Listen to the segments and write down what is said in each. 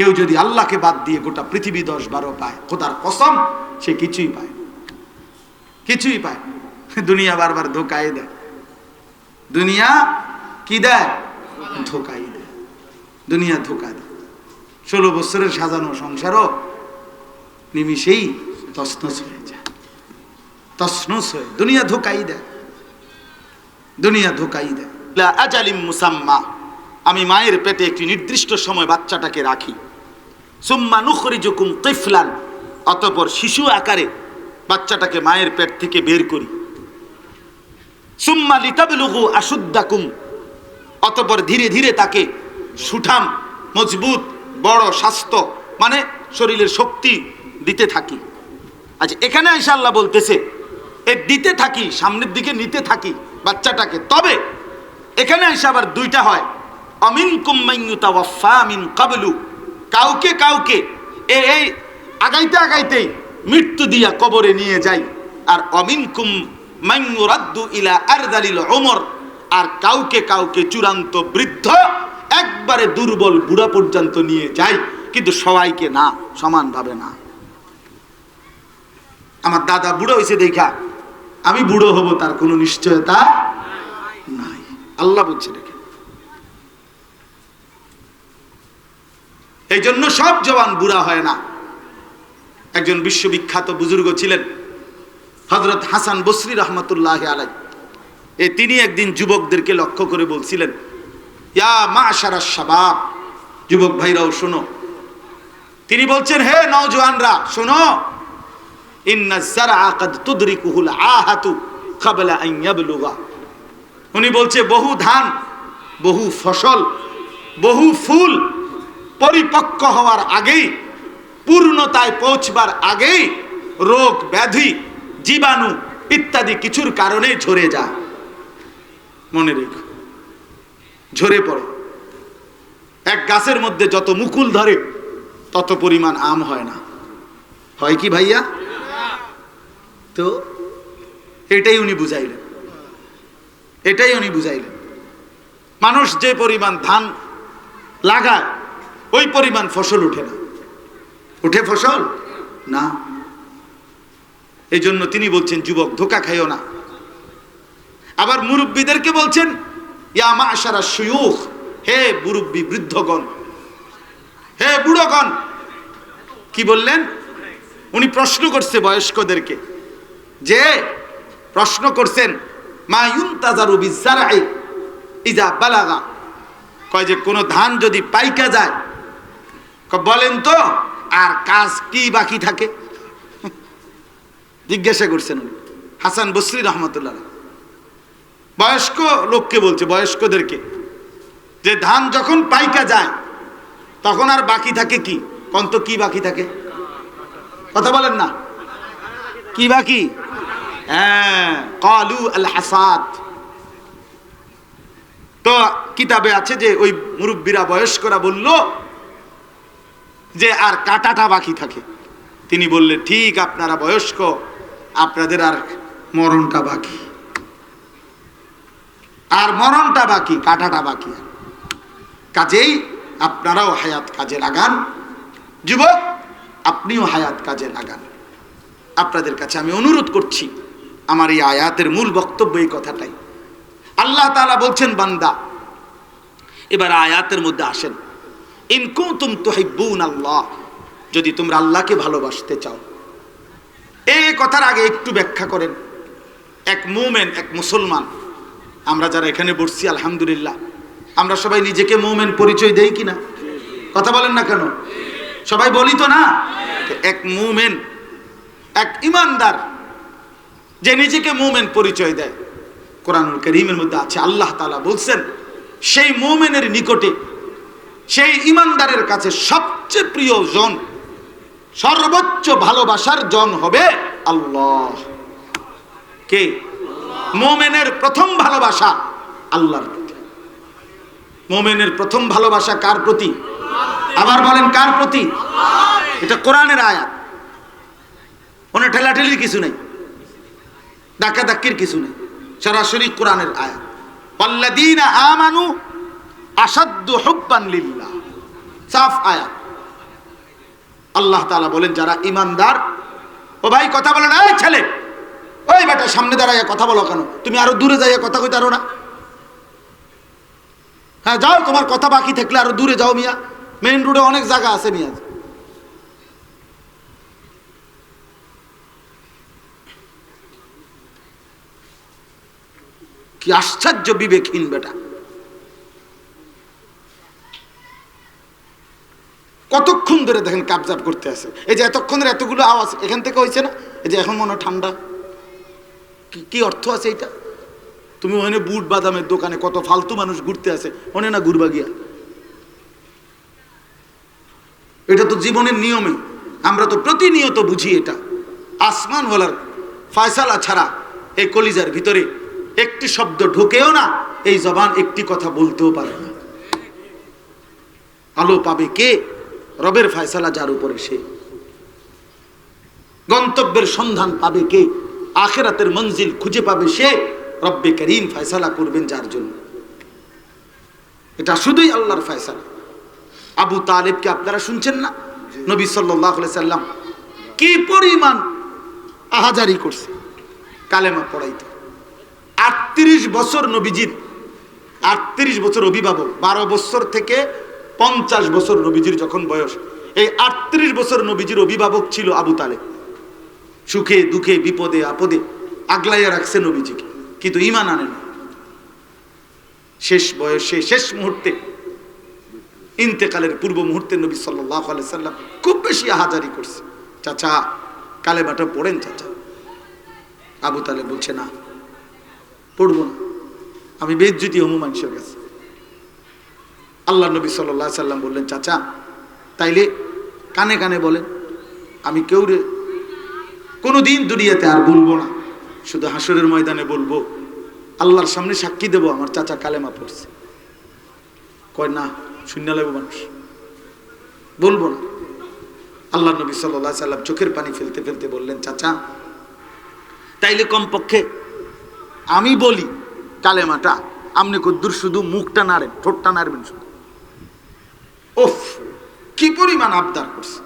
কেউ যদি আল্লাহকে বাদ দিয়ে গোটা পৃথিবী দশ বারো পায়, খোদার কসম, সে কিছুই পায় কিছুই পায়। দুনিয়া বারবার ধোকাই দেয়। দুনিয়া কি দেয়? ধোকাই দেয়। দুনিয়া ধোকা দেয়। ষোলো বছরের সাজানো সংসারও নিমিষেই তসনস হয়ে যায়। তসনস হয়ে দুনিয়া ধোকাই দেয়। দুনিয়া ধোকাই দেয়। আজালিম মুসাম্মা। আমি মায়ের পেটে একটি নির্দিষ্ট সময় বাচ্চাটাকে রাখি। সুম্মা নুখরিজুকুম তিফলান অতঃপর শিশু আকারে বাচ্চাটাকে মায়ের পেট থেকে বের করি। সুম্মা লিতাবলুগু আশুদ্দাকুম, অতঃপর ধীরে ধীরে তাকে সুঠাম, মজবুত, বড়, স্বাস্থ্য মানে শরীরের শক্তি দিতে থাকি। আচ্ছা এখানে আল্লাহ বলতেছে, এ দিতে থাকি, সামনের দিকে নিতে থাকি বাচ্চাটাকে, তবে এখানে আইসা আবার দুইটা হয়। অমিন কুম্মাইয়ুতাওয়াফা মিন কাবলু কাউকে কাউকে এই আগাইতে আগাইতেই মৃত্যু দিয়া কবরে নিয়ে যাই। আর অমিন কুম মাইয়ুরাদ্দু ইলা আর আরদালিল ওমর আর কাউকে কাউকে চূড়ান্ত বৃদ্ধ একবারে দুর্বল বুড়া পর্যন্ত নিয়ে যাই। কিন্তু সবাইকে না, সমানভাবে না। আমার দাদা বুড়ো হয়েছে দেখা, আমি বুড়ো হব তার কোনো নিশ্চয়তা নাই। আল্লাহ বলছে এই জন্য সব জওয়ান বুড়া হয় না। একজন বিশ্ববিখ্যাত বুজুর্গ ছিলেন হজরত হাসান বসরি রহমতুল্লাহ আলাই এ তিনি একদিন যুবকদেরকে লক্ষ্য করে বলছিলেন, ইয়া মা সারা শাবাব, যুবক ভাইরাও শোনো। তিনি বলছেন, হে নওজোয়ানরা শোনো। উনি বলছে, বহু ধান, বহু ফসল, বহু ফুল পরিপক্ক হওয়ার আগেই, পূর্ণতায় পৌঁছবার আগেই রোগ, ব্যাধি, জীবাণু ইত্যাদি কিছুর কারণে ঝরে যায়। মনে রেখো, ঝরে পড়ে। এক গাছের মধ্যে যত মুকুল ধরে, তত পরিমাণ আম হয় না। হয় কি ভাইয়া? তো এটাই উনি বুঝাইলেন। এটাই উনি বুঝাইলেন। মানুষ যে পরিমাণ ধান লাগায় ওই পরিমাণ ফসল উঠে না। উঠে ফসল? না। এই জন্য তিনি বলছেন, যুবক, ধোকা খাইও না। আবার মুরব্বীদেরকে বলছেন, ইয়া মাশারা সুয়ুখ হে মুরব্বী বৃদ্ধগণ, হে বুড়োগণ। কি বললেন? উনি প্রশ্ন করছে বয়স্কদেরকে, যে প্রশ্ন করছেন, মা ইউনতাজারু বিজারাই ইজা বালাগা? কয় যে, কোনো ধান যদি পাইকা যায় বলেন তো, আর কাজ কি বাকি থাকে? জিজ্ঞাসা করছেন হাসান বসরি রহমতুল্লাহ বয়স্ক লোককে বলছে, বয়স্কদেরকে, যে ধান যখন পাইকা যায়, তখন আর বাকি থাকে কি? কন্ত কি বাকি থাকে? কথা বলেন না। কি বাকি? হ্যাঁ কালু আল হাসাদ। তো কিতাবে আছে যে ওই মুরব্বীরা, বয়স্করা বলল যে আর কাটাটা বাকি থাকে। তিনি বললেন, ঠিক, আপনারা বয়স্ক, আপনাদের আর মরণটা বাকি। আর মরণটা বাকি, কাটাটা বাকি। কাজেই আপনারাও হায়াত কাজে লাগান। যুবক, আপনিও হায়াত কাজে লাগান। আপনাদের কাছে আমি অনুরোধ করছি, আমার এই আয়াতের মূল বক্তব্য এই কথাটাই। আল্লাহ তাআলা বলছেন, বান্দা, এবার আয়াতের মধ্যে আসেন। ইনকুতুম তুহিব্বুন আল্লাহ, যদি তোমরা আল্লাহকে ভালোবাসতে চাও। এই কথার আগে একটু ব্যাখ্যা করেন। এক মুমেন, এক মুসলমান, আমরা যারা এখানে বসছি, আলহামদুলিল্লাহ, আমরা সবাই নিজেকে মুমেন পরিচয় দেই কিনা? কথা বলেন না কেন? সবাই বলি তো না? এক মুমেন, এক ইমানদার, যে নিজেকে মুমেন পরিচয় দেয়। কোরআনুল করিমের মধ্যে আছে, আল্লাহ তাআলা বলছেন, সেই মুমেনের নিকটে সেই ইমানদারের কাছে সবচেয়ে প্রিয় জন, সর্বোচ্চ ভালোবাসার জন হবে আল্লাহ। কে? মোমেনের প্রথম ভালোবাসা আল্লাহর প্রতি। মোমেনের প্রথম ভালোবাসা কার প্রতি? আবার বলেন কার প্রতি? এটা কোরআনের আয়াত। ওনে ঠেলাঠেলির কিছু নেই। ডাকা ডাকির কিছু নেই। সরাসরি কোরআনের আয়াত। আমানু আল্লাহ তাআলা বলেন, যারা ইমানদার ও ভাই, কথা বলে না ছেলে, ওই বেটা, সামনে দাঁড়াইয়া কথা বলো কেন? তুমি আরও দূরে যাইয়া কথা কইতে না। হ্যাঁ যাও, তোমার কথা বাকি থাকলে আরও দূরে যাও মিয়া। মেইন রোডে অনেক জায়গা আছে মিয়া। কি আশ্চর্য বিবেকহীন বেটা। কতক্ষণ ধরে দেখেন কাবজাব করতে আছে? এই যে এতক্ষণের এতগুলো আওয়াজ এখান থেকে হয়েছে না? এই যে এখন মনে ঠান্ডা। কি- অর্থ আছে এটা তুমি ওখানে বুট বাদামের দোকানে কত ফালতু মানুষ ঘুরতে আছে ওনে না ঘুরবা গিয়া? এটা তো জীবনের নিয়মে। আমরা তো প্রতিনিয়ত বুঝি এটা। আসমান ওয়ালার ফায়সালা ছাড়া এই কলিজার ভিতরে একটি শব্দ ঢোকেও না, এই জবান একটি কথা বলতেও পারে না। আলো পাবে কে? রবের ফায়সালা যার উপরে সে। গন্তব্যের সন্ধান পাবে কে? আখেরাতের মঞ্জিল খুঁজে পাবে সে রব্বে করিম ফয়সালা করবেন যার জন্য। এটা শুধুই আল্লাহর ফয়সালা। আবু তালেবকে আপনারা শুনছেন না? নবী সাল্লাম কি পরিমাণ আহাজারি করছে? কালেমা পড়াইতে। আটত্রিশ বছর নবীজির, আটত্রিশ বছর অভিভাবক, বারো বছর থেকে পঞ্চাশ বছর নবীজির যখন বয়স, এই আটত্রিশ বছর নবীজির অভিভাবক ছিল আবু তালেব। সুখে, দুঃখে, বিপদে, আপদে আগলাইয়া রাখছে নবীজিকে, কিন্তু ইমান আনে না। শেষ বয়সে, শেষ মুহূর্তে, ইন্তেকালের পূর্ব মুহূর্তে নবী সাল্লাহ সাল্লাম খুব বেশি আহাজারি করছে। চাচা কালে বাটা পড়েন চাচা। আবু তালে বলছে, না, পড়ব না। আমি বেজ্জুতি হমু মানুষের কাছে। আল্লাহ নবী সাল্লাহ সাল্লাম বললেন, চাচা, তাইলে কানে কানে বলেন, আমি কেউ রে, কোনোদিন দুনিয়াতে আর বলব না। শুধু হাসরের ময়দানে বলব, আল্লাহর সামনে সাক্ষী দেবো, আমার চাচা কালেমা পড়ছে। কয়, না, শূন্য লাগবে মানুষ। বলব না। আল্লাহ নবী সাল্লাহ সাল্লাম চোখের পানি ফেলতে ফেলতে বললেন, চাচা, তাইলে কমপক্ষে আমি বলি কালেমাটা। আপনি কদ্দুর শুধু মুখটা নাড়েন, ঠোঁটটা নাড়বেন শুধু। ওফ কি পরিমাণ আবদার করছে?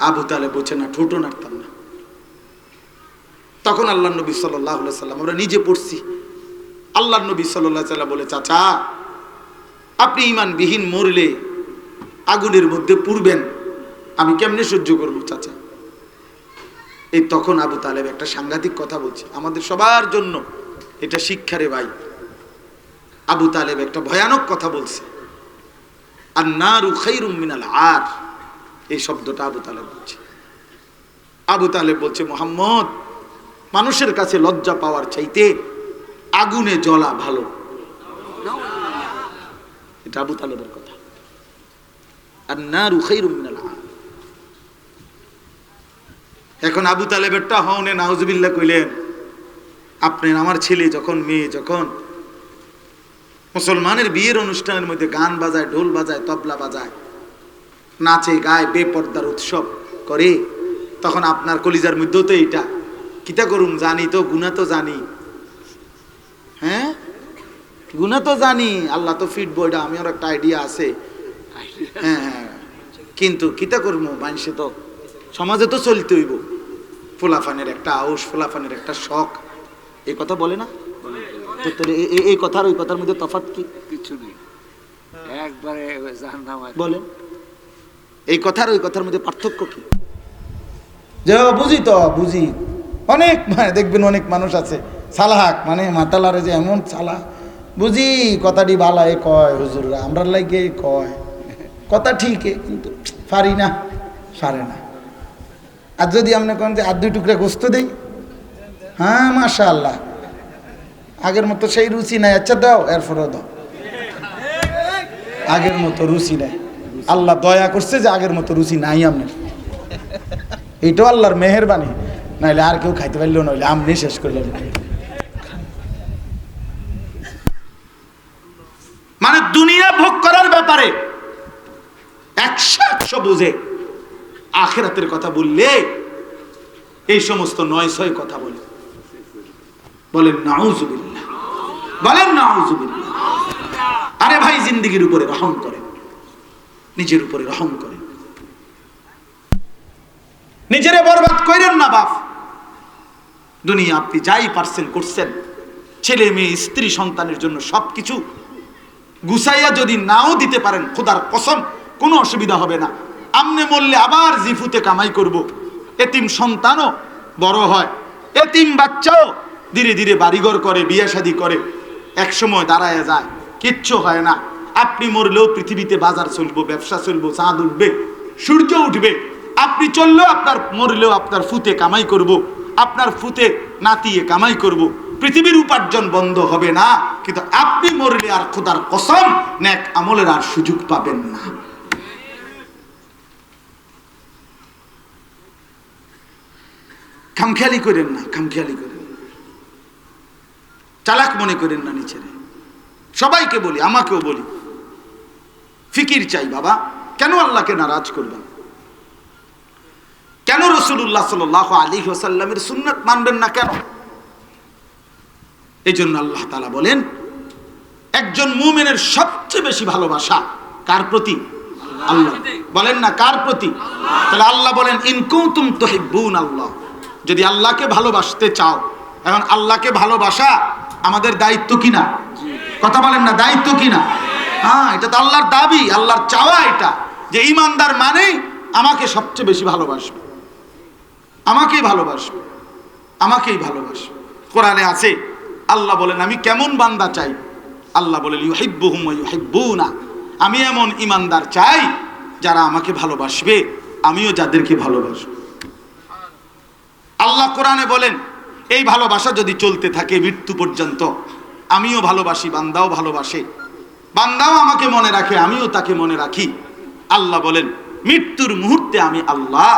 আবু তালে বলছে, না ঠোঁটো নাড়তাম না। তখন আল্লাহ নবী সাল্লাহ সাল্লাম, আমরা নিজে পড়ছি। আল্লাহ নবী সাল্লাহ সাল্লাম বলে, চাচা, আপনি ইমানবিহীন মরলে আগুনের মধ্যে পুড়বেন। আমি কেমনে সহ্য করব, চাচা? এই তখন আবু তালেব একটা সাংঘাতিক কথা বলছে, আমাদের সবার জন্য এটা শিক্ষারে ভাই। আবু তালেব একটা ভয়ানক কথা বলছে। আর নারু খাইরুম মিনাল আর। এই শব্দটা আবু তালেব বলছে। আবু তালেব বলছে, মোহাম্মদ, মানুষের কাছে লজ্জা পাওয়ার চাইতে আগুনে জ্বলা ভালো। এটা আবু তালেবের কথা। আর নারু খাইরুম মিনাল আর। এখন আবু তালেবেরটা হওনে, নাউজুবিল্লাহ কইলেন, আপনি, আমার ছেলে যখন, মেয়ে যখন মুসলমানের বিয়ের অনুষ্ঠানের মধ্যে গান বাজায়, ঢোল বাজায়, তবলা বাজায়, নাচে, গায়, বেপর্দার উৎসব করে, তখন আপনার কলিজার মধ্যেও তো এইটা। কিতা করুম জানি তো গুণা তো জানি। হ্যাঁ? গুণা তো জানি, আল্লাহ তো ফিট বইটা আমার একটা আইডিয়া আছে। হ্যাঁ হ্যাঁ। কিন্তু কিতা করব মানুষে তো সমাজে তো চলতে হইব ফুলাফানের একটা আউস ফুলাফানের একটা শখ। এই কথা বলে না? তোর এই কথার ওই কথার মধ্যে তফাৎ কি? কিছু নেই। একবারে বলেন। এই কথার ওই কথার মধ্যে পার্থক্য কি? যে বুঝি তো বুঝি। অনেক মানে দেখবেন অনেক মানুষ আছে। সালাহাক মানে মাতালারে যে এমন সালা বুঝি কথাটি বালায় কয় হুজুররা আমরা লাগে কয়। কথা ঠিক কিন্তু পারি না সারে না। আর যদি আপনি কোন যে আর দুই টুকরা গোস্ত দেই? হ্যাঁ মাশা আল্লাহ আগের মতো সেই রুচি নাই। আচ্ছা দাও, এরপরও দাও। আগের মতো রুচি নাই। আল্লাহ দয়া করছে যে আগের মতো রুচি নাই আপনার এইটাও আল্লাহর মেহেরবানি। নাইলে আর কেউ খাইতে পারলেও নইলে আপনি শেষ করলেন মানে দুনিয়া ভোগ করার ব্যাপারে একশো একশো বুঝে আখেরাতের কথা বললে এই সমস্ত নয় ছয় কথা বলে। বলেন, নাউজুবিল্লাহ। বলেন নাউজুবিল্লাহ আরে ভাই, জিন্দিগির উপরে রহম করেন। নিজের উপরে রহম করেন। নিজেরে বরবাদ করেন না, বাপ। দুনিয়া আপনি যাই পারছেন করছেন, ছেলে, মেয়ে, স্ত্রী, সন্তানের জন্য সবকিছু গুছাইয়া যদি নাও দিতে পারেন, খোদার কসম, কোনো অসুবিধা হবে না। আমনে মরলে আবার জিফুতে কামাই করব। এতিম সন্তানও বড় হয়, এতিম বাচ্চাও ধীরে ধীরে বাড়িঘর করে, বিয়ে শাদি করে। এক সময় দাঁড়ায় যায় কিচ্ছু হয় না আপনি মরলেও পৃথিবীতে বাজার চলবো, ব্যবসা চলবো, চাঁদ উঠবে, সূর্য উঠবে আপনি চললেও আপনার, মরলেও আপনার ফুতে কামাই করব। আপনার ফুতে নাতিয়ে কামাই করব। পৃথিবীর উপার্জন বন্ধ হবে না কিন্তু আপনি মরলে আর খোদার কসম ন্যাক আমলের আর সুযোগ পাবেন না খামখেয়ালি করেন না, খামখেয়ালি করেন। চালাক মনে করেন না নিচেরে সবাইকে বলি, আমাকেও বলি, ফিকির চাই বাবা, কেন আল্লাহকে নারাজ করবেন কেন রসুল্লাহ সাল আলী ওসাল্লামের সুন্নত মানবেন না কেন? এই জন্য আল্লাহ তালা বলেন, একজন মুমিনের সবচেয়ে বেশি ভালোবাসা কার প্রতি? আল্লাহ। বলেন না কার প্রতি? তাহলে আল্লাহ বলেন ইনকুতুম তুহিব্বুন আল্লাহ যদি আল্লাহকে ভালোবাসতে চাও, এখন আল্লাহকে ভালোবাসা আমাদের দায়িত্ব কিনা? কথা বলেন না, দায়িত্ব কিনা? হ্যাঁ এটা তো আল্লাহর দাবি, আল্লাহর চাওয়া এটা। যে ইমানদার মানেই আমাকে সবচেয়ে বেশি ভালোবাসবে। আমাকেই ভালোবাসবে। আমাকেই ভালোবাসবে। কোরআনে আছে, আল্লাহ বলেন, আমি কেমন বান্দা চাই? আল্লাহ বলেন, ইউহিব্বুহুম ওয়া ইউহিব্বুনা। আমি এমন ইমানদার চাই যারা আমাকে ভালোবাসবে। আমিও যাদেরকে ভালোবাসবো। আল্লাহ কোরআনে বলেন এই ভালোবাসা যদি চলতে থাকে মৃত্যু পর্যন্ত, আমিও ভালোবাসি, বান্দাও ভালোবাসে। বান্দাও আমাকে মনে রাখে, আমিও তাকে মনে রাখি। আল্লাহ বলেন, মৃত্যুর মুহূর্তে আমি আল্লাহ,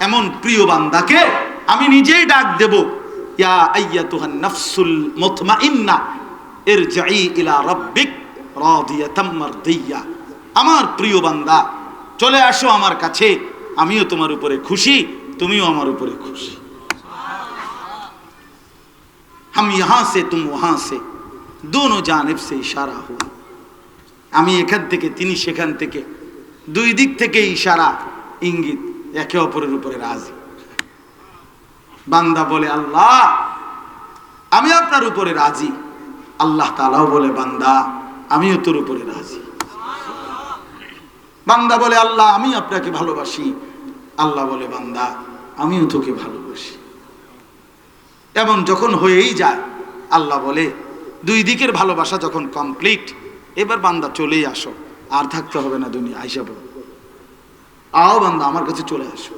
এমন প্রিয় বান্দাকে আমি নিজেই ডাক দেব। ইয়া মুতমাইন্না, ইরজাই ইলা আমার প্রিয় বান্দা, চলে আসো আমার কাছে, আমিও তোমার উপরে খুশি, তুমিও আমার উপরে খুশি। हम यहाँ से तुम वहाँ से दोनों জানিব से ইশারা हुआ আমি এখান থেকে তিনি সেখান থেকে দুই দিক থেকে ইশারা ইঙ্গিত একে অপরের উপরে রাজি বান্দা বলে আল্লাহ আমি আপনার উপরে রাজি আল্লাহ তালাও বলে বান্দা আমিও তোর উপরে রাজি বান্দা বলে আল্লাহ আমি আপনাকে ভালোবাসি আল্লাহ বলে বান্দা আমিও তোকে ভালোবাসি এমন যখন হয়েই যায়, আল্লাহ বলে, দুই দিকের ভালোবাসা যখন কমপ্লিট এবার বান্দা চলেই আসো, আর থাকতে হবে না দুনিয়া। আইসা বলো, আও বান্দা, আমার কাছে চলে আসো,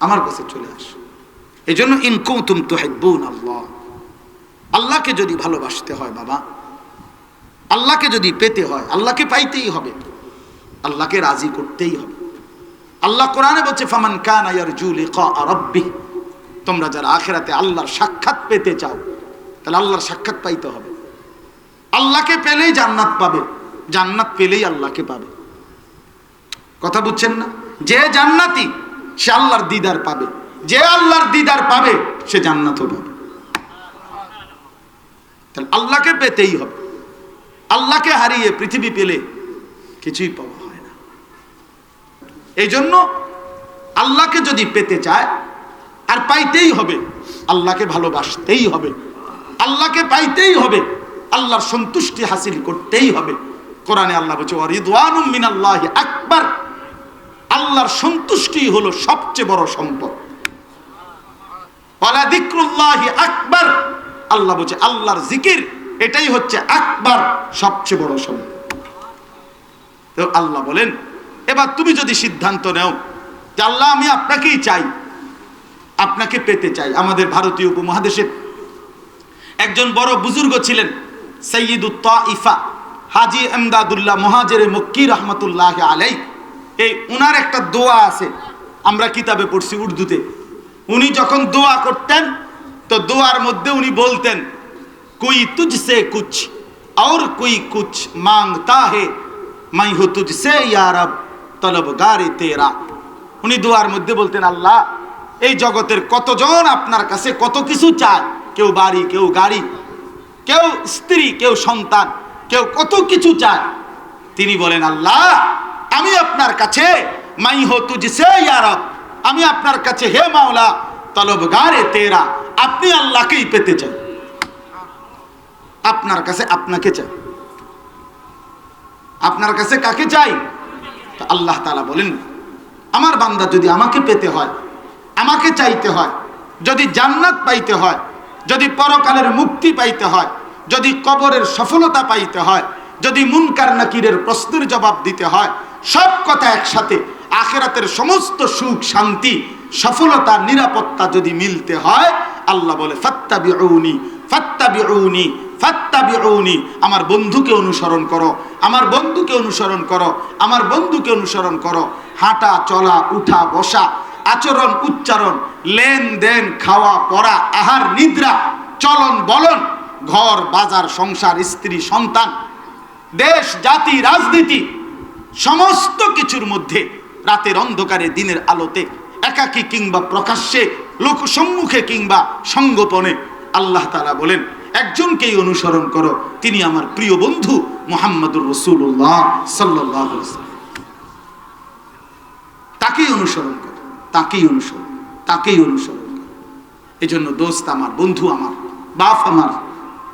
আমার কাছে চলে আসো। এই জন্য ইনকুম তো হেব্বুন আল্লাহ, আল্লাহকে যদি ভালোবাসতে হয় বাবা, আল্লাহকে যদি পেতে হয়, আল্লাহকে পাইতেই হবে, আল্লাহকে রাজি করতেই হবে। আল্লাহ কোরআনে বলছে, ফামান কানা ইয়ারজু লিকা রাব্বিহ তোমরা যারা আখেরাতে আল্লাহর সাক্ষাৎ পেতে চাও, তাহলে আল্লাহর সাক্ষাৎ পাইতে হবে। আল্লাহকে পেলেই জান্নাত পাবে, জান্নাত পেলেই আল্লাহকে পাবে। কথা বুঝছেন না? যে জান্নাতি, সে আল্লাহর দিদার পাবে। যে আল্লাহর দিদার পাবে, সে জান্নাতও পাবে। তাহলে আল্লাহকে পেতেই হবে। আল্লাহকে হারিয়ে পৃথিবী পেলে কিছুই পাওয়া হয় না। এই জন্য আল্লাহকে যদি পেতে চায় আর পাইতেই হবে। আল্লাহকে ভালোবাসতেই হবে। আল্লাহকে পাইতেই হবে। আল্লাহর সন্তুষ্টি হাসিল করতেই হবে। কোরআনে আল্লাহ বলছে, ওয়ারিদওয়ানুম মিনাল্লাহি আকবার। আল্লাহর সন্তুষ্টি হলো সবচেয়ে বড় সম্পদ। আকবার। আল্লাহ বলছে, আল্লাহর জিকির এটাই হচ্ছে আকবার, সবচেয়ে বড় সম্পদ। তো আল্লাহ বলেন, এবার তুমি যদি সিদ্ধান্ত নেও যে আল্লাহ আমি আপনাকেই চাই আপনাকে পেতে চাই, আমাদের ভারতীয় উপমহাদেশের একজন বড় বুজুর্গ ছিলেন সৈয়দ ইফা হাজি আমদাদুল্লাহ মহাজের মক্কি রহমতুল্লাহ আলাই এই উনার একটা দোয়া আছে, আমরা কিতাবে পড়ছি উর্দুতে। উনি যখন দোয়া করতেন, তো দোয়ার মধ্যে উনি বলতেন, কুই তুঝসে কুছ আর কুই কুছ মাংতা হে মাই হু তুঝসে ইয়ারব তলবগারে তেরা। উনি দোয়ার মধ্যে বলতেন, আল্লাহ এই জগতের কতজন আপনার কাছে কত কিছু চায়? কেউ বাড়ি, কেউ গাড়ি, কেউ স্ত্রী, কেউ সন্তান, কেউ কত কিছু চায়? তিনি বলেন, আল্লাহ, আমি আপনার কাছে মাই হো তুঝসে ইয়ারব আমি আপনার কাছে হে মাওলা তলব তলবগারে তেরা, আপনি আল্লাহকেই পেতে চাই আপনার কাছে আপনাকে চাই। আপনার কাছে কাকে চাই? আল্লাহ তালা বলেন, আমার বান্দা যদি আমাকে পেতে হয় আমাকে চাইতে হয়। যদি জান্নাত পাইতে হয়, যদি পরকালের মুক্তি পাইতে হয়, যদি কবরের সফলতা পাইতে হয়, যদি মুনকার নাকিরের প্রশ্নের জবাব দিতে হয়, সব কথা একসাথে আখেরাতের সমস্ত সুখ, শান্তি, সফলতা, নিরাপত্তা যদি মিলতে হয়, আল্লাহ বলে, ফাত্তাবিউনি ফাত্তাবিউনি ফাত্তাবিউনি, আমার বন্ধুকে অনুসরণ করো, আমার বন্ধুকে অনুসরণ করো, আমার বন্ধুকে অনুসরণ করো, হাঁটা, চলা, উঠা, বসা আচরণ, উচ্চারণ, লেনদেন, খাওয়া, পড়া, আহার, নিদ্রা, চলন, বলন, ঘর, বাজার, সংসার, স্ত্রী, সন্তান, দেশ, জাতি, রাজনীতি, সমস্ত কিছুর মধ্যে রাতের অন্ধকারে, দিনের আলোতে, একাকী কিংবা প্রকাশ্যে, লোক সম্মুখে কিংবা সঙ্গোপনে আল্লাহ তালা বলেন, একজনকেই অনুসরণ করো, তিনি আমার প্রিয় বন্ধু মোহাম্মদুর রসুল্লাহ সাল্লাহ তাকেই অনুসরণ করো। তাকেই অনুসরণ তাকেই অনুসরণ এই জন্য দোস্ত আমার, বন্ধু আমার, বাপ আমার,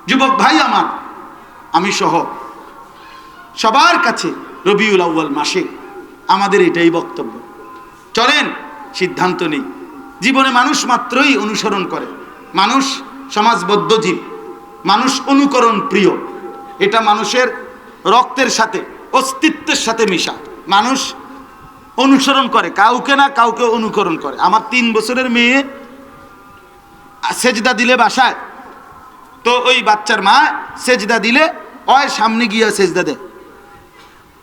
যুবক ভাই আমার, আমি সহ সবার কাছে রবিউল আউ্য়াল মাসে আমাদের এটাই বক্তব্য। চলেন, সিদ্ধান্ত নেই। জীবনে মানুষ মাত্রই অনুসরণ করে। মানুষ সমাজবদ্ধ জীব। মানুষ অনুকরণ প্রিয়। এটা মানুষের রক্তের সাথে, অস্তিত্বের সাথে মিশা। মানুষ অনুসরণ করে, কাউকে না কাউকে অনুকরণ করে। আমার তিন বছরের মেয়ে সেজদা দিলে বাসায়, তো ওই বাচ্চার মা সেজদা দিলে অয় সামনে গিয়ে সেজদা দেয়।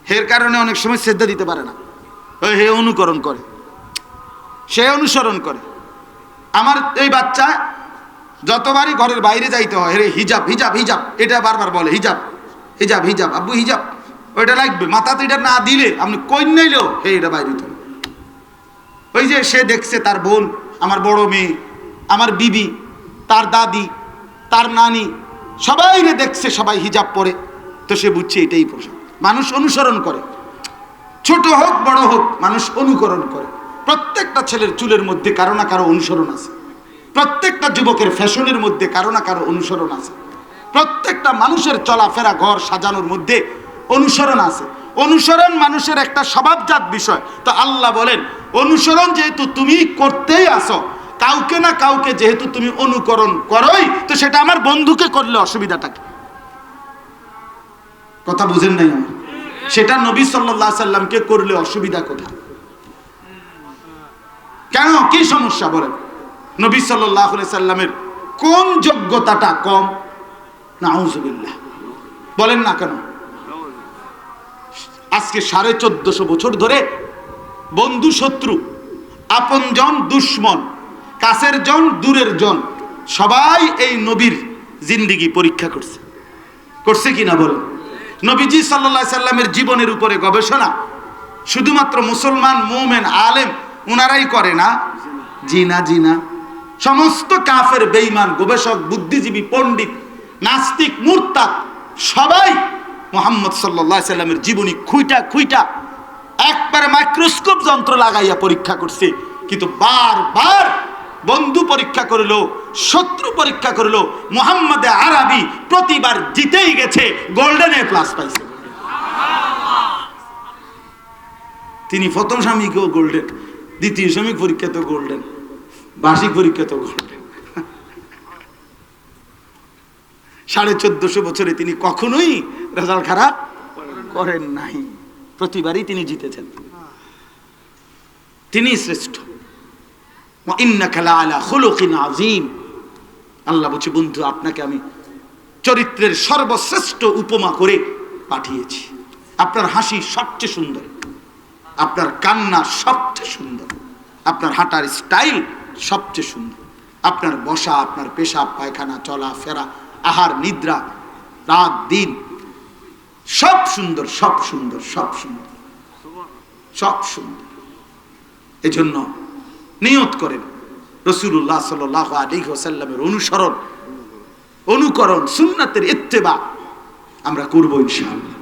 এর কারণে অনেক সময় সেজদা দিতে পারে না। ওই হে অনুকরণ করে, সে অনুসরণ করে। আমার এই বাচ্চা যতবারই ঘরের বাইরে যাইতে হয় রে হিজাব হিজাব হিজাব, এটা বারবার বলে, হিজাব হিজাব হিজাব, আব্বু হিজাব। ওইটা লাগবে। মাথাতে এটা না দিলে আপনি কই নাইলেও হে, এটা বাইরে হবে। ওই যে সে দেখছে তার বোন, আমার বড় মেয়ে, আমার বিবি, তার দাদি, তার নানি, সবাই দেখছে, সবাই হিজাব পরে। তো সে বুঝছে এটাই পোশাক। মানুষ অনুসরণ করে। ছোট হোক, বড় হোক, মানুষ অনুকরণ করে। প্রত্যেকটা ছেলের চুলের মধ্যে কারও না কারও অনুসরণ আছে। প্রত্যেকটা যুবকের ফ্যাশনের মধ্যে কারও না কারও অনুসরণ আছে। প্রত্যেকটা মানুষের চলাফেরা, ঘর সাজানোর মধ্যে অনুসরণ আছে। অনুসরণ মানুষের একটা স্বভাবজাত বিষয়। তো আল্লাহ বলেন, অনুসরণ যেহেতু তুমি করতেই আসো কাউকে না কাউকে যেহেতু তুমি অনুকরণ করোই, তো সেটা আমার বন্ধুকে করলে অসুবিধাটা কি? কথা বুঝেন নাই আমার? সেটা নবী সাল্লাহ সাল্লামকে করলে অসুবিধা কোথায়? কেন? কি সমস্যা বলেন? নবী সাল্লাহ সাল্লামের কোন যোগ্যতাটা কম? না বলেন না কেন? আজকে সাড়ে চোদ্দশো বছর ধরে বন্ধু শত্রু আপন জন দুশ্মন, কাছের জন দূরের জন, সবাই এই নবীর জিন্দিগি পরীক্ষা করছে। করছে কি না বলেন? নবীজি সাল্লা সাল্লামের জীবনের উপরে গবেষণা, শুধুমাত্র মুসলমান, মোমেন, আলেম, উনারাই করে না। জি না জি না সমস্ত কাফের বেইমান গবেষক, বুদ্ধিজীবী, পণ্ডিত, নাস্তিক, মুরতাদ, সবাই মোহাম্মদ সাল্লাহ সাল্লামের জীবনী খুইটা খুইটা একবারে মাইক্রোস্কোপ যন্ত্র লাগাইয়া পরীক্ষা করছে। কিন্তু বারবার বন্ধু পরীক্ষা করল, শত্রু পরীক্ষা করল, মোহাম্মদে আরবি প্রতিবার জিতেই গেছে, গোল্ডেন এ প্লাস পাইছে। তিনি প্রথম স্বামীকেও গোল্ডেন, দ্বিতীয় স্বামী পরীক্ষা তো গোল্ডেন, বার্ষিক পরীক্ষা তো গোল্ডেন। সাড়ে চোদ্দশো বছরে তিনি কখনোই রেজাল্ট খারাপ করেন নাই। প্রতিবারই তিনি জিতেছেন। তিনি শ্রেষ্ঠ। আল্লাহ বলছে, বন্ধু, আপনাকে আমি চরিত্রের সর্বশ্রেষ্ঠ উপমা করে পাঠিয়েছি। আপনার হাসি সবচেয়ে সুন্দর। আপনার কান্না সবচেয়ে সুন্দর। আপনার হাঁটার স্টাইল সবচেয়ে সুন্দর। আপনার বসা, আপনার পেশা, পায়খানা, চলা, ফেরা আহার, নিদ্রা, রাত, দিন, সব সুন্দর সব সুন্দর সব সুন্দর। সব সুন্দর। এজন্য নিয়ত করেন রসুল্লাহ সাল আলী হোসাল্লামের অনুসরণ, অনুকরণ, সুন্নাতের ইত্তেবা আমরা করব ইনশাআল্লাহ।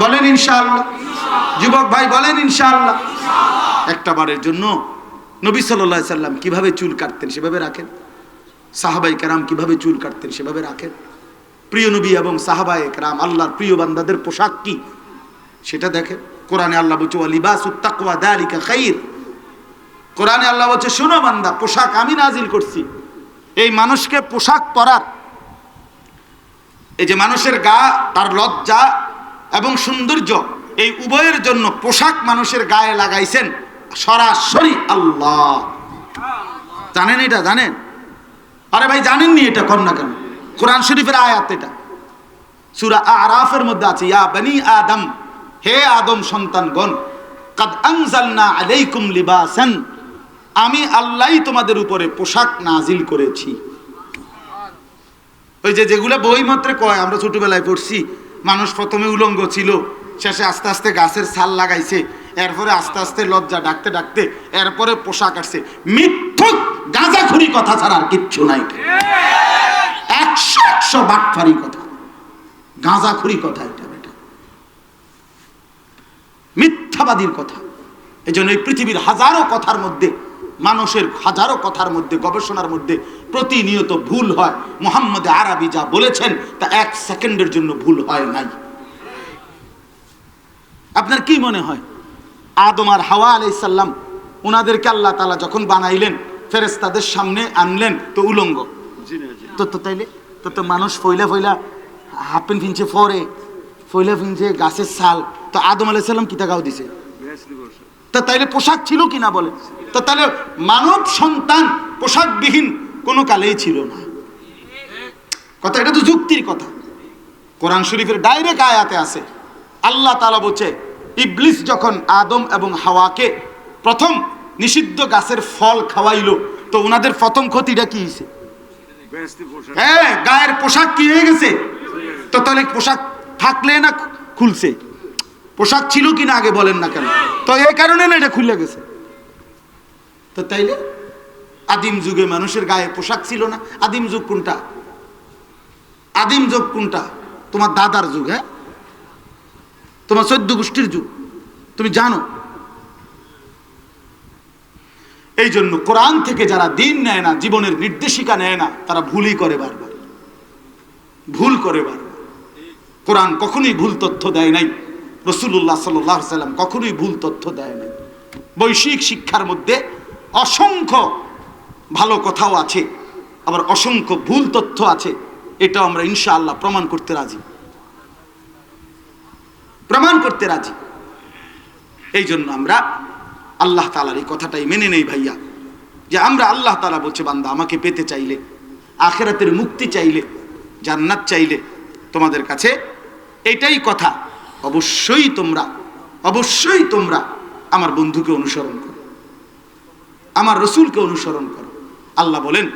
বলেন ইনশাআল্লাহ। যুবক ভাই, বলেন ইনশাআল্লাহ। একটা বারের জন্য নবী সাল্লাহ সাল্লাম কীভাবে চুল কাটতেন সেভাবে রাখেন। সাহাবাই কেরাম কীভাবে চুল কাটতেন সেভাবে রাখেন। প্রিয় নবী এবং সাহাবাই কেরাম, আল্লাহর প্রিয় বান্দাদের পোশাক কি? সেটা দেখেন। কোরআনে আল্লাহ বলছে লিবাস উত্তাকুয়া দালিকা খাইর। কোরআনে আল্লাহ বলছে, শোনো বান্দা, পোশাক আমি নাজিল করছি। এই মানুষকে পোশাক পরার। এই যে মানুষের গা, তার লজ্জা এবং সৌন্দর্য, এই উভয়ের জন্য পোশাক মানুষের গায়ে লাগাইছেন সরাসরি আল্লাহ। জানেন এটা? জানেন? আরে ভাই, জানেননি এটা কর না কেন? কোরআন শরীফের আয়াত এটা। সুরা আরাফের মধ্যে আছে, ইয়া বনি আদম, হে আদম সন্তানগণ, কাদ আনজালনা আলাইকুম লিবাসান। আমি আল্লাহই তোমাদের উপরে পোশাক নাজিল করেছি। ওই যে যেগুলো বই মাত্রে কয়, আমরা ছোটবেলায় পড়ছি, মানুষ প্রথমে উলঙ্গ ছিল, শেষে আস্তে আস্তে গাছের ছাল লাগাইছে। এরপরে আস্তে আস্তে লজ্জা ডাকতে ডাকতে এরপরে পোশাক আসছে। মিথ্যুক, গাঁজাখুরি কথা ছাড়া আর কিচ্ছু নাই। একশো একশো বাটফারি কথা। গাঁজাখুরি কথা এটা বেটা। মিথ্যাবাদীর কথা। এই জন্য এই পৃথিবীর হাজারো কথার মধ্যে, মানুষের হাজারো কথার মধ্যে, গবেষণার মধ্যে প্রতিনিয়ত ভুল হয়। মোহাম্মদ আরবি যা বলেছেন, তা এক সেকেন্ডের জন্য ভুল হয় নাই। আপনার কি মনে হয়? আদম আর হাওয়া আলাইসাল্লাম ওনাদেরকে আল্লাহ তালা যখন বানাইলেন ফেরেস্তাদের সামনে আনলেন, তো উলঙ্গ। তো তো তাইলে, তো তো মানুষ ফইলা ফইলা হাফ প্যান্ট ফিনছে ফরে, ফইলা ফিনছে গাছের সাল তো আদম আলাইসাল্লাম কিতা গাও দিছে? তা তাইলে পোশাক ছিল কি না বলে? তো তাহলে মানব সন্তান পোশাকবিহীন কোনো কালেই ছিল না। কথা, এটা তো যুক্তির কথা। কোরআন শরীফের ডাইরেক্ট আয়াতে আছে। আল্লাহ তালা বলছে ইবলিস যখন আদম এবং হাওয়াকে প্রথম নিষিদ্ধ গাছের ফল খাওয়াইলো, তো ওনাদের প্রথম ক্ষতিটা কি হয়েছে হ্যাঁ গায়ের পোশাক কি হয়ে গেছে? তো তাহলে পোশাক থাকলে না খুলছে? পোশাক ছিল কি না আগে বলেন না কেন? তো এই কারণে না এটা খুলে গেছে? তো তাইলে আদিম যুগে মানুষের গায়ে পোশাক ছিল না। আদিম যুগ কোনটা? আদিম যুগ কোনটা? তোমার দাদার যুগ হ্যাঁ? তোমার চোদ্দ গোষ্ঠীর যুগ। তুমি জানো? এই জন্য কোরআন থেকে যারা দিন নেয় না, জীবনের নির্দেশিকা নেয় না, তারা ভুলই করে বারবার। ভুল করে বারবার। কোরআন কখনোই ভুল তথ্য দেয় নাই। রসুল্লাহ সাল্লাম কখনোই ভুল তথ্য দেয় নাই। বৈশ্বিক শিক্ষার মধ্যে অসংখ্য ভালো কথাও আছে, আবার অসংখ্য ভুল তথ্য আছে, এটাও আমরা ইনশাআল্লাহ প্রমাণ করতে রাজি। প্রমাণ করতে রাজি। এই জন্য আমরা আল্লাহ তালার এই কথাটাই মেনে নেই ভাইয়া, যে আমরা আল্লাহ তালা বলছে, বান্দা, আমাকে পেতে চাইলে, আখেরাতের মুক্তি চাইলে, জান্নাত চাইলে তোমাদের কাছে এটাই কথা। অবশ্যই তোমরা অবশ্যই তোমরা আমার বন্ধুকে অনুসরণ করো, আমার রসুলকে অনুসরণ করো। আল্লাহ বলেন,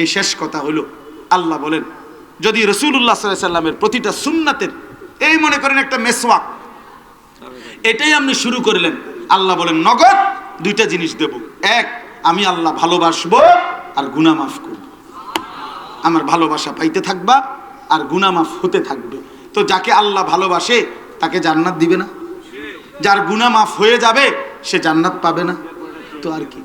এই শেষ কথা হলো, আল্লাহ বলেন, যদি রসুল্লাহ সাল্লামের প্রতিটা সুন্নাতের, এই মনে করেন একটা মেসওয়াক এটাই আপনি শুরু করলেন। আল্লাহ বলেন, নগদ দুইটা জিনিস দেব। এক, আমি আল্লাহ ভালোবাসবো আর গুনা মাফ করব। আমার ভালোবাসা পাইতে থাকবা আর গুনা মাফ হতে থাকবে। তো যাকে আল্লাহ ভালোবাসে, তাকে জান্নাত দিবে না। যার গুনা মাফ হয়ে যাবে, সে জান্নাত পাবে না। তো আর কি।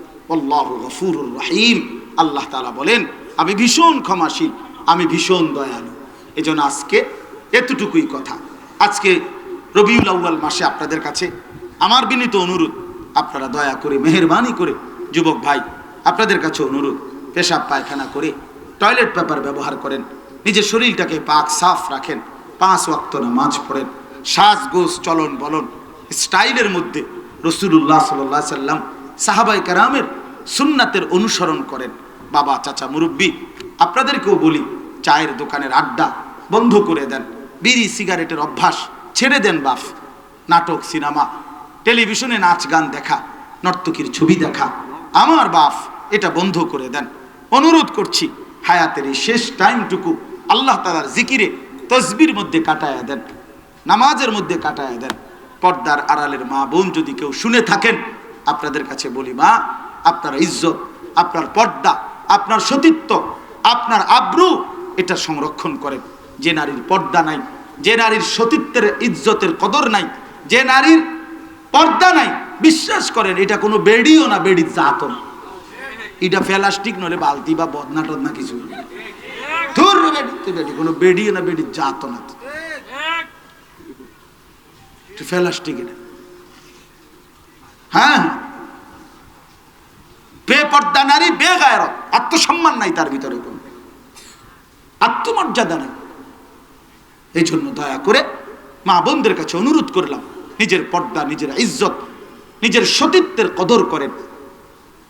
গফুরুর রহিম। আল্লাহ তালা বলেন, আমি ভীষণ ক্ষমাশীল, আমি ভীষণ দয়ালু। এই জন্য আজকে এতটুকুই কথা। আজকে রবিউল আউ্য়াল মাসে আপনাদের কাছে আমার বিনীত অনুরোধ, আপনারা দয়া করে, মেহরবানি করে, যুবক ভাই, আপনাদের কাছে অনুরোধ, পেশাব পায়খানা করে, টয়লেট পেপার ব্যবহার করেন, নিজের শরীরটাকে পাক সাফ রাখেন, পাঁচ ওয়াক্ত নামাজ পড়েন গোস চলন বলন, স্টাইলের মধ্যে রসুল্লাহ সাল্লাহ সাল্লাম সাহাবাই কারামের সুন্নাতের অনুসরণ করেন। বাবা, চাচা, মুরব্বী, আপনাদেরকেও বলি, চায়ের দোকানের আড্ডা বন্ধ করে দেন, বিড়ি, সিগারেটের অভ্যাস ছেড়ে দেন বাফ। নাটক, সিনেমা, টেলিভিশনে নাচ, গান দেখা, নর্তকীর ছবি দেখা। আমার বাফ এটা বন্ধ করে দেন। অনুরোধ করছি, হায়াতের এই শেষ টাইমটুকু আল্লাহ তালার জিকিরে তসবির মধ্যে কাটায়া দেন, নামাজের মধ্যে কাটায়া দেন। পর্দার আড়ালের মা বোন যদি কেউ শুনে থাকেন, আপনাদের কাছে বলি, মা, আপনার ইজ্জত, আপনার পর্দা, আপনার সতীত্ব, আপনার আব্রু, এটা সংরক্ষণ করেন। যে নারীর পর্দা নাই যে নারীর সতীত্বের ইজ্জতের কদর নাই, যে নারীর পর্দা নাই, বিশ্বাস করেন, এটা কোনো বেডিও না, বেডির জাতও না। এটা প্লাস্টিক নলে বালতি বা বদনা টদনা কিছু ধুর কোনো বেডি না বেডি জাত না তো। এটা। হ্যাঁ? বেপর্দা নারী বেগায়ের আত্মসম্মান নাই তার ভিতরে কোনো। আত্মমর্যাদা নেই। এই জন্য দয়া করে মা বোনদের কাছে অনুরোধ করলাম, নিজের পর্দা, নিজের ইজ্জত, নিজের সতীত্বের কদর করেন।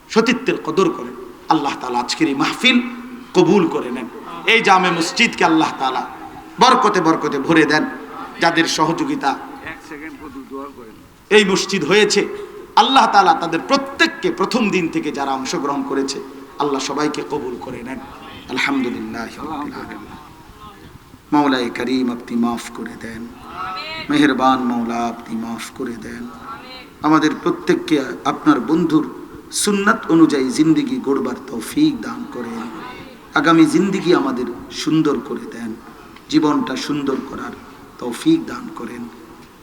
সতীত্বের কদর করেন। আল্লাহ তালা আজকের এই মাহফিল কবুল করে নেন। এই জামে মসজিদকে আল্লাহ তালা বরকতে বরকতে ভরে দেন, যাদের সহযোগিতা এই মসজিদ হয়েছে। আল্লাহ তালা তাদের প্রত্যেককে প্রথম দিন থেকে যারা অংশগ্রহণ করেছে, আল্লাহ সবাইকে কবুল করে নেন। আলহামদুলিল্লাহ মৌলাই করিম আপনি মাফ করে দেন। মেহেরবান মৌলা আপনি মাফ করে দেন। আমাদের প্রত্যেককে আপনার বন্ধুর সুন্নাত অনুযায়ী জিন্দিগি গড়বার তৌফিক দান করেন। আগামী জিন্দিগি আমাদের সুন্দর করে দেন। জীবনটা সুন্দর করার তৌফিক দান করেন।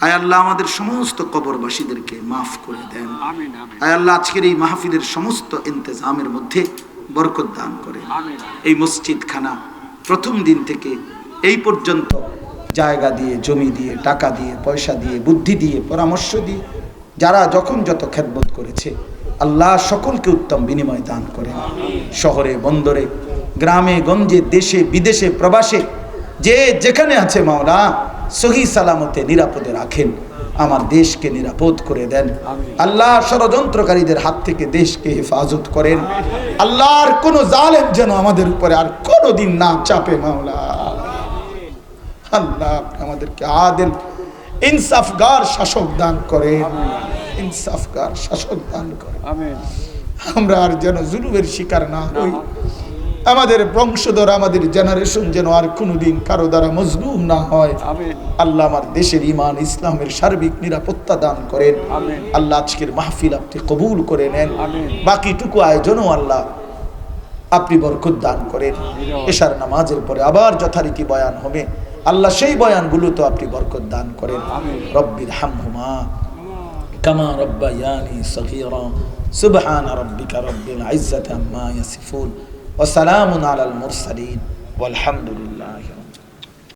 আয় আল্লাহ আমাদের সমস্ত কবরবাসীদেরকে মাফ করে দেন। আমিন আমিন। আয় আল্লাহ আজকের এই মাহফিলের সমস্ত ইন্তজামের মধ্যে বরকত দান করেন। এই মসজিদখানা প্রথম দিন থেকে এই পর্যন্ত জায়গা দিয়ে জমি দিয়ে টাকা দিয়ে পয়সা দিয়ে বুদ্ধি দিয়ে পরামর্শ দিয়ে যারা যখন যত খেদমত করেছে আল্লাহ সকলকে উত্তম বিনিময় দান করেন। শহরে বন্দরে গ্রামে গঞ্জে দেশে বিদেশে প্রবাসে যে যেখানে আছে মাওলা সহি সালামতে নিরাপদে রাখেন। আমার দেশকে নিরাপদ করে দেন। আল্লাহ ষড়যন্ত্রকারীদের হাত থেকে দেশকে হেফাজত করেন। আল্লাহর কোন জালেম যেন আমাদের উপরে আর কোনো দিন না চাপে মাওলা। আল্লাহ আপনি আমাদেরকে আদেল ইনসাফগার শাসক দান করেন ইনসাফগার শাসক দান আমিন। আমরা আর যেন জুলুমের শিকার না হই। আমাদের বংশধর আমাদের জেনারেশন যেন আর কোনোদিন কারও দ্বারা মজলুম না হয়। আল্লাহ আমার দেশের ইমান ইসলামের সার্বিক নিরাপত্তা দান করেন। আল্লাহ আজকের মাহফিল আপনি কবুল করে নেন। বাকিটুকু আয়োজনও আল্লাহ আপনি বরকত দান করেন। এশার নামাজের পরে আবার যথারীতি বয়ান হবে। আল্লাহ সেই বয়ানগুলো তো আপনি বরকত দান করেন। রব্বির হামহুমা। কামা রব্বায়ানি সগীরা। সুবহান রব্বিকা রব্বিল ইজ্জাতি আম্মা ইয়াসিফুন। ওয়া সালামুন আলাল মুরসালিন। ওয়ালহামদুলিল্লাহি